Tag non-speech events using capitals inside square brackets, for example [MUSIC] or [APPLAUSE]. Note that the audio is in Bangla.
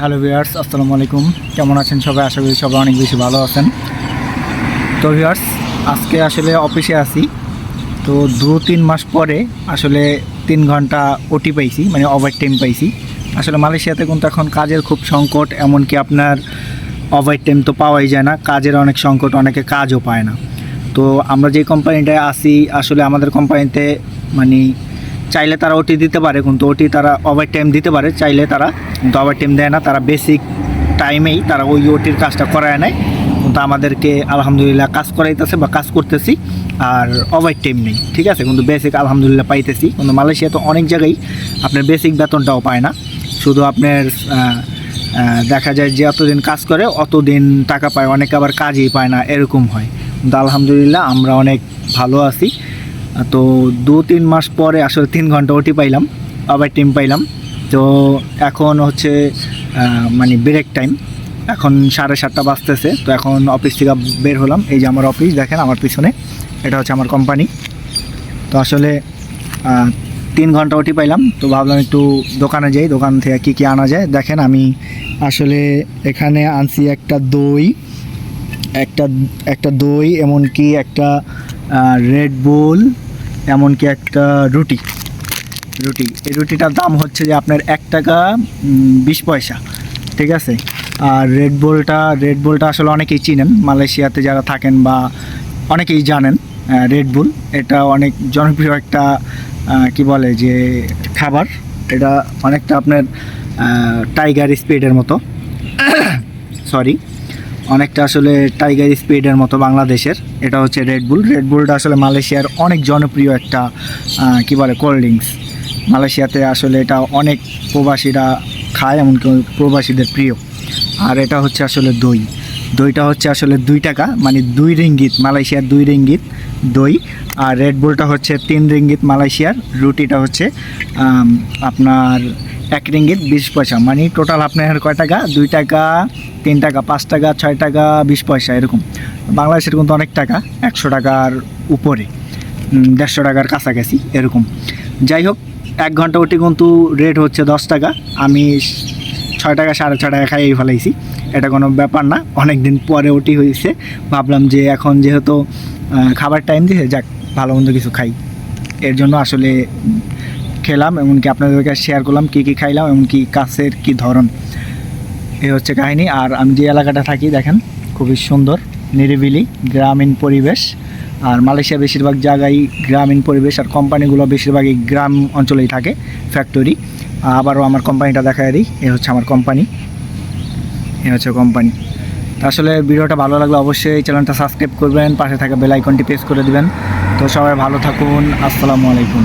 হ্যালো ভিউয়ার্স, আসসালামু আলাইকুম। কেমন আছেন সবাই? আশা করি সবাই অনেক বেশি ভালো আছেন। তো ভিউয়ার্স, আজকে আসলে অফিসে আছি। তো দু তিন মাস পরে আসলে তিন ঘণ্টা ওটি পাইছি মানে ওভার টাইম পাইছি। আসলে মালয়েশিয়াতে কিন্তু এখন কাজের খুব সংকট, এমনকি আপনার ওভার টাইম তো পাওয়াই যায় না। কাজের অনেক সংকট, অনেকে কাজও পায় না। তো আমরা যে কোম্পানিটায় আসি আসলে আমাদের কোম্পানিতে মানে চাইলে তারা ওটি দিতে পারে, কিন্তু ওটি তারা ওভার টাইম দিতে পারে। চাইলে তারা কিন্তু ওভার টাইম দেয় না, তারা বেসিক টাইমেই তারা ওই ওটির কাজটা করায় নেয়। কিন্তু আমাদেরকে আলহামদুলিল্লাহ কাজ করাইতেছে বা কাজ করতেছি, আর ওভার টাইম নেই, ঠিক আছে? কিন্তু বেসিক আলহামদুলিল্লাহ পাইতেছি। কিন্তু মালয়েশিয়া তো অনেক জায়গায় আপনার বেসিক বেতনটাও পায় না। শুধু আপনার দেখা যায় যে অতদিন কাজ করে, অতদিন টাকা পায়, অনেকে আবার কাজই পায় না, এরকম হয়। কিন্তু আলহামদুলিল্লাহ আমরা অনেক ভালো আছি। তো দু তিন মাস পরে আসলে তিন ঘণ্টা ওটি পাইলাম, আবার টিম পাইলাম। তো এখন হচ্ছে মানে ব্রেক টাইম এখন সাড়ে সাতটা বাজতেছে, তো এখন অফিস থেকে বের হলাম। এই যে আমার অফিস দেখেন আমার পিছনে, এটা হচ্ছে আমার কোম্পানি তো আসলে তিন ঘণ্টা ওটি পাইলাম, তো ভাবলাম একটু দোকানে যাই, দোকান থেকে কী কী আনা যায়। দেখেন আমি আসলে এখানে আনছি একটা দই, একটা একটা দই, এমনকি একটা রেড বুল এমনকি একটা রুটি। রুটি। এই রুটিটার দাম হচ্ছে যে আপনার এক টাকা বিশ পয়সা। ঠিক আছে? আর রেড বুলটা রেড বুলটা আসলে অনেকেই চিনেন। মালয়েশিয়াতে যারা থাকেন বা অনেকেই জানেন রেড বুল এটা অনেক জনপ্রিয় একটা কি বলে যে খাবার। এটা অনেকটা আপনার টাইগার স্পিডের মতো। [COUGHS] সরি অনেকটা আসলে টাইগার স্পিডের মতো বাংলাদেশের। এটা হচ্ছে রেডবুল রেডবুলটা আসলে মালয়েশিয়ার অনেক জনপ্রিয় একটা কি বলে কোল্ড ড্রিঙ্কস মালয়েশিয়াতে আসলে এটা অনেক প্রবাসীরা খায়, এমনকি প্রবাসীদের প্রিয়। আর এটা হচ্ছে আসলে দই। দইটা হচ্ছে আসলে দুই টাকা মানে দুই রিঙ্গিত, মালয়েশিয়ার দুই রিঙ্গিত দই। আর রেডবুলটা হচ্ছে তিন রিঙ্গিত মালয়েশিয়ার। রুটিটা হচ্ছে আপনার এক রিঙ্গিত বিশ পয়সা। মানে টোটাল আপনার কয় টাকা? দুই টাকা, তিন টাকা, পাঁচ টাকা, ছয় টাকা, বিশ পয়সা, এরকম। বাংলাদেশের কিন্তু অনেক টাকা, একশো টাকার উপরে দেড়শো টাকার কাছাকাছি, এরকম। যাই হোক, এক ঘণ্টা ওটি কিন্তু রেট হচ্ছে দশ টাকা। আমি ছয় টাকা, সাড়ে ছয় টাকা খাইয়ে ফেলাইছি। এটা কোনো ব্যাপার না অনেক দিন পরে ওটি হয়েছে। ভাবলাম যে এখন যেহেতু খাবার টাইম দিয়েছে যাক, ভালো মন্দ কিছু খাই। এর জন্য আসলে খেলাম, এমনকি আপনাদেরকে শেয়ার করলাম কী কী খাইলাম, এমনকি কাছের কী ধরন। এই হচ্ছে কাহিনী। আর আমি যে এলাকাটা থাকি, দেখেন, খুবই সুন্দর, নিরিবিলি, গ্রামীণ পরিবেশ। আর মালয়েশিয়া বেশিরভাগ জায়গায় গ্রামীণ পরিবেশ, আর কোম্পানিগুলো বেশিরভাগই গ্রাম অঞ্চলেই থাকে ফ্যাক্টরি আবারও আমার কোম্পানিটা দেখা দিই, এ হচ্ছে আমার কোম্পানি। এ হচ্ছে কোম্পানি। আসলে ভিডিওটা ভালো লাগলে অবশ্যই চ্যানেলটা সাবস্ক্রাইব করবেন, পাশে থাকা বেল আইকনটি প্রেস করে দিবেন। তো সবাই ভালো থাকুন, আসসালামু আলাইকুম।